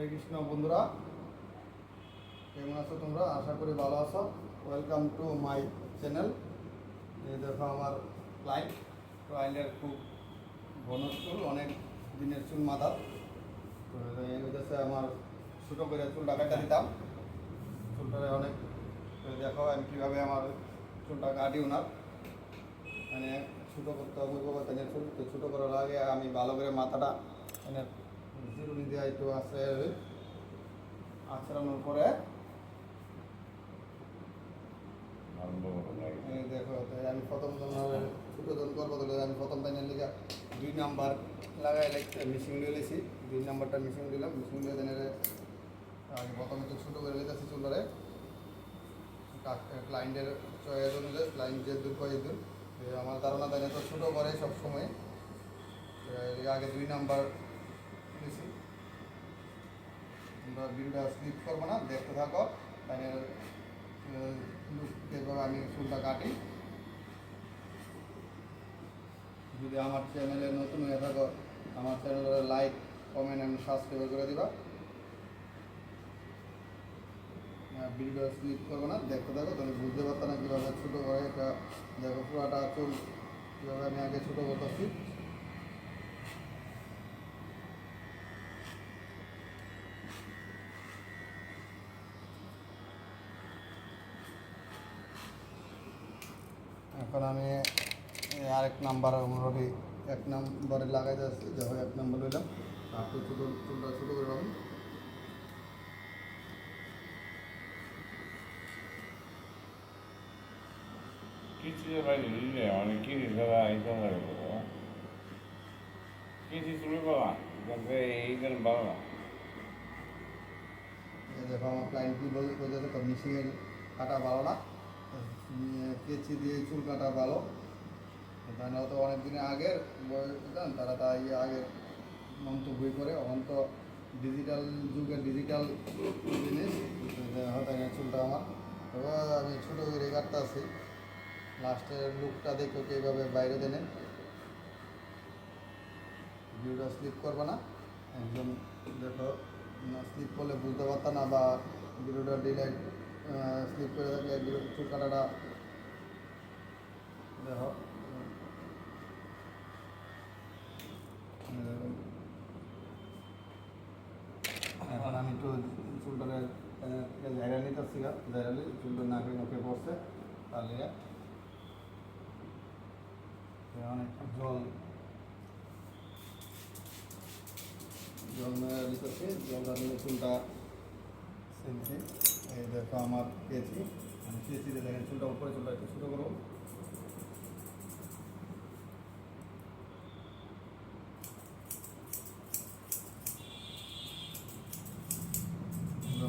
হরে কৃষ্ণ বন্ধুরা, কেমন আছো তোমরা? আশা করি ভালো আছো। ওয়েলকাম টু মাই চ্যানেল এই দেখো আমার ক্লাইন্ট ক্লাইন্টের খুব ঘন চুল, অনেক দিনের চুল মাথার তো এই হচ্ছে আমার ছোটো করে চুলটা কাটা দিতাম। চুলটারে অনেক দেখো আমি কীভাবে আমার চুলটা কাটি ওনার মানে ছোটো করতে হবে চুল তো ছোটো করার আগে আমি ভালো করে মাথাটা মানে জিরুনি দিয়ে একটু আছে। আচড়ানোর পরে দেখো আমি প্রথম করব তাহলে আমি প্রথম লিখে দুই নাম্বার লাগাই লাগছে মিশিং দিয়ে দুই নাম্বারটা দিলাম দিয়ে আমি প্রথমে তো ছোটো করে চুলারে। ক্লায়েন্টের চয়েস অনুযায়ী ক্লায়েন্ট যে দূর করে দূর আমার ধারণা দেয় তো ছোটো করে সবসময়। আগে দুই নাম্বার দিছি তোমরা ভিডিওটা স্লিপ করব না, দেখতে থাকো। যেভাবে আমি চুলটা কাটি। যদি আমার চ্যানেলে নতুন হয়ে থাকো, আমার চ্যানেলে লাইক কমেন্ট এবং সাবস্ক্রাইব করে দিবা। ভিডিও স্লিপ করব না, দেখতে থাকো, তাহলে বুঝতে পারতো না কীভাবে ছোটো করে এটা দেখো পুরাটা চুল, কীভাবে আমি আগে ছোটো করতেছি। এখন আমি আরেক নাম্বার মোটামুটি এক নাম্বারে লাগাই যাচ্ছি যখন এক নাম্বার লইলাম। তারপর ছোটো চুলটা ছোটো করে রাখুন কিছু বাইরে দিলে অনেক কিছু ছাড়া এইসব লাগবে কিছু শুরু করা কিন্তু ভালো না। এই দেখো আমার ক্লায়েন্ট কী কাটা ভালো না। কেচি দিয়ে চুল কাটা ভালো তাহলে তো অনেক দিনের আগের তারা তাই আগের মন্তব্যই করে। এখন তো ডিজিটাল যুগে ডিজিটাল জিনিস হয়তো চুলটা আমার। তবে আমি ছোটো করে কাটতে লাস্টের লুকটা দেখো কীভাবে বাইরে দেনে। ভিডিওটা স্লিপ করবে না। একদম দেখো স্লিপ করলে বুঝতে পারতাম না বা ভিডিওটা ডিলাইট স্লিপ করে ভিডিও চুল কাটাটা। এখন আমি একটু চুলটারে জায়গা নিতেছি জায়গা নিয়ে চুলটা নাকে মুখে পড়ছে তাহলে অনেক জল জল দিতেছি জলটা নিয়ে চুলটা সেলছি এই দেখো আমার পেয়েছি আমি পেয়েছিতে দেখেন, চুলটা উপরে চুলটা একটু ছোটো করব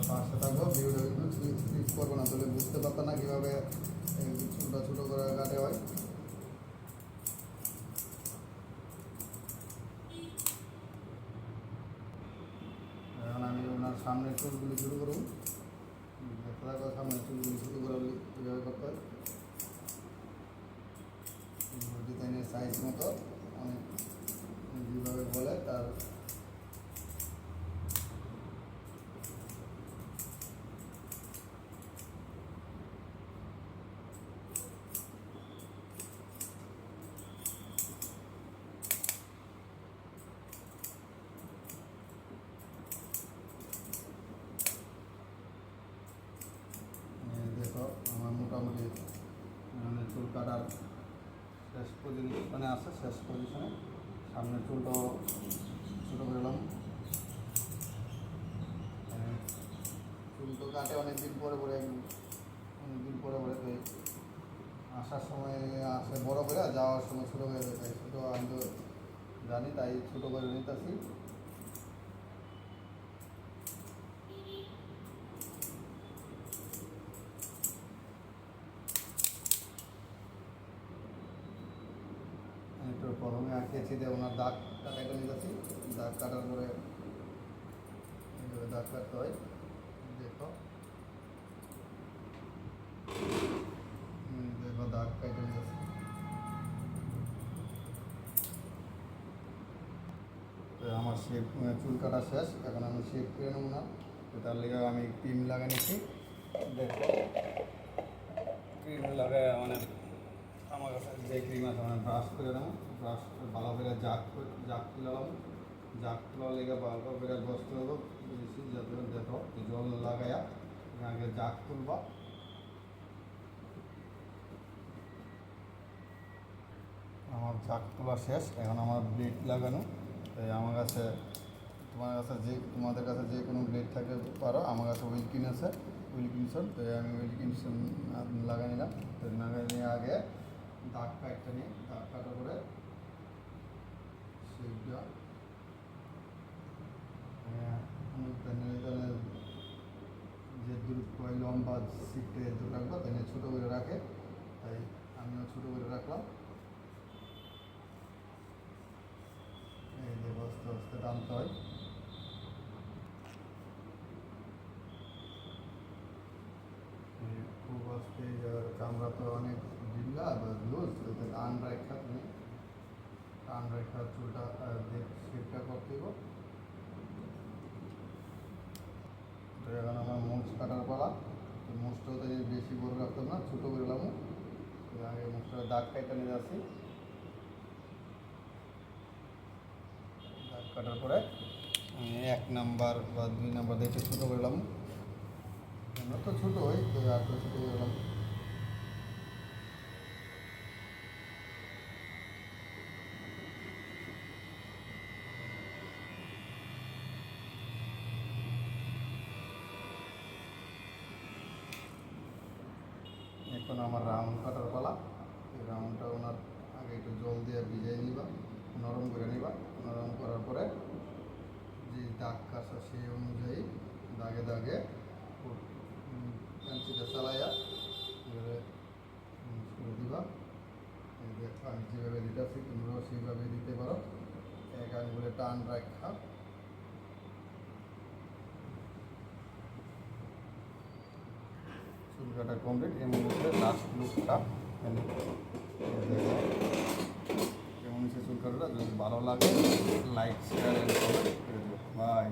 পাশে থাকো, ভিডিওটা কিন্তু করব না, তাহলে বুঝতে পারতো না কীভাবে চুলটা ছোটো করে কাটে হয়। এখন আমি ওনার সামনে চুলগুলি শুরু করব। দেখতে কথা সামনে চুলগুলি শুরু করে কীভাবে করতে হয়। ডিজাইনের সাইজ মতো, অনেক, যেভাবে বলে তার এই দেখো আমার মোটামুটি মানে চুল কাটার শেষ পজিশনে আছে শেষ পজিশনে সামনে ছোটো ছোটো করলাম এলাম। এই চুল তো কাটে অনেক দিন পরে পরে অনেকদিন পরে পরে তো আসার সময় আসে বড় করে যাওয়ার সময় ছোটো হয়ে যায় তাই ছোটো আমি তো জানি, তাই ছোটো করে নিতে একটু আঁকিয়েছি যে ওনার দাগটা কেটে নিতেছি দাগ কাটার পরে দাগ কাটতে হয়। দেখো। দেখো দাগ কেটে নিতেছি তো আমার শেপ চুল কাটা শেষ। এখন আমি শেপ করে নেব না। তার লেগে আমি ক্রিম লাগা নিচ্ছি। দেখো। ক্রিম লাগায় মানে আমার কাছে যে মানে ব্রাশ করে ব্রাশ করে- জাক তুলালাম লেগে জল লাগাইয়া আগে তুলবা আমার তোলা শেষ, এখন আমার ব্লেড লাগানো। তাই আমার কাছে, তোমার কাছে যে, তোমাদের কাছে যে কোনো ব্লেড থাকে, পারো। আমার কাছে উইলকিন আছে উইলকিনসন তো আমি উইলকিনসন লাগাই নিলাম। তো লাগাই নিয়ে আগে দাগ কাটটা নিয়ে দাগ করে সেইটা প্যানেল যে দূর কয় লম্বা দূর রাখব, তাই ছোটো করে রাখে, তাই আমিও ছোটো করে রাখলাম। এই যে আস্তে আস্তে টানতে হয়। খুব আস্তে চামড়া তো অনেক। ঢিলা বা লুজ ওতে টান রেখা তুমি। টান রেখা চুলটা দিয়ে শেপটা করতে এখন আমার মুছ কাটার পালা। তো মুছটাও তো বেশি বড় রাখতাম না, ছোটো করে নিলাম আগে মুছটা দাগ কাটা নিয়ে যাচ্ছি দাগ কাটার পরে এক নাম্বার বা দুই নাম্বার দেখে ছোটো করলাম আমরা তো ছোটো হই তো আর তো ছোটো করলাম এখন আমার রাউন্ড কাটার পালা। এই রাউন্ডটা ওনার আগে একটু জল দিয়ে ভিজিয়ে নিবা, নরম করে নিবা। নরম করার পরে যে দাগ কাটা সেই অনুযায়ী দাগে দাগে পেন্সিলটা চালাইয়া এবারে উম, করে দিবা এই যে আমি যেভাবে দিতেছি তোমরাও সেইভাবে দিতে পারো এক আঙুলে টান রাখা কাটা কমপ্লিট এই হচ্ছে লাস্ট লুকটা এমন হচ্ছে চুল কাটাটা যদি ভালো লাগে লাইক শেয়ার বাই